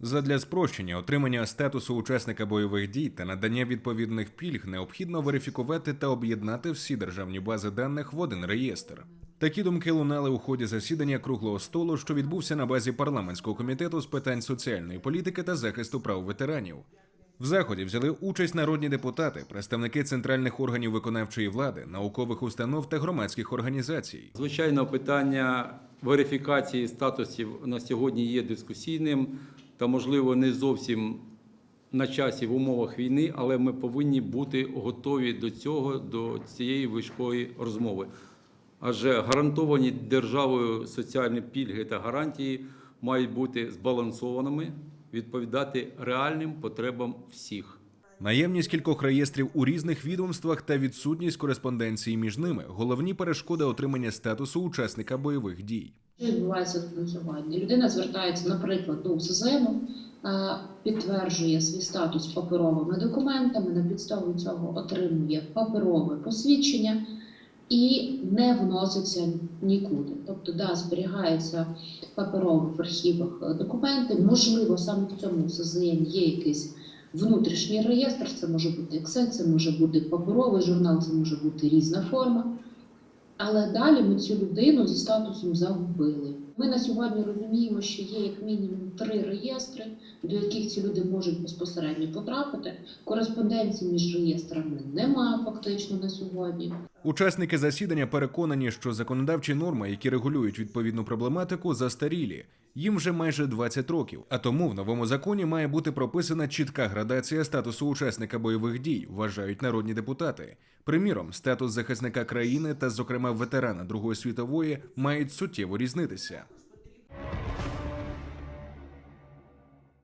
Задля спрощення отримання статусу учасника бойових дій та надання відповідних пільг необхідно верифікувати та об'єднати всі державні бази даних в один реєстр. Такі думки лунали у ході засідання круглого столу, що відбувся на базі парламентського комітету з питань соціальної політики та захисту прав ветеранів. В заході взяли участь народні депутати, представники центральних органів виконавчої влади, наукових установ та громадських організацій. Звичайно, питання верифікації статусів на сьогодні є дискусійним та, можливо, не зовсім на часі в умовах війни, але ми повинні бути готові до цього, до цієї важкої розмови. Адже гарантовані державою соціальні пільги та гарантії мають бути збалансованими, відповідати реальним потребам всіх. Наявність кількох реєстрів у різних відомствах та відсутність кореспонденції між ними головні перешкоди отримання статусу учасника бойових дій. Що відбувається на сьогодні? Людина звертається, наприклад, до УСЗМ, е, підтверджує свій статус паперовими документами, на підставі цього отримує паперове посвідчення і не вноситься нікуди. Тобто, да, зберігається паперово в архівах документи. Можливо, саме в цьому УСЗМ є якийсь внутрішній реєстр, це може бути Excel, це може бути паперовий журнал, це може бути різна форма. Але далі ми цю людину зі статусом загубили. Ми на сьогодні розуміємо, що є як мінімум три реєстри, до яких ці люди можуть безпосередньо потрапити. Кореспонденції між реєстрами немає фактично на сьогодні. Учасники засідання переконані, що законодавчі норми, які регулюють відповідну проблематику, застарілі. Їм вже майже 20 років, а тому в новому законі має бути прописана чітка градація статусу учасника бойових дій, вважають народні депутати. Приміром, статус захисника країни та, зокрема, ветерана Другої світової мають суттєво різнитися.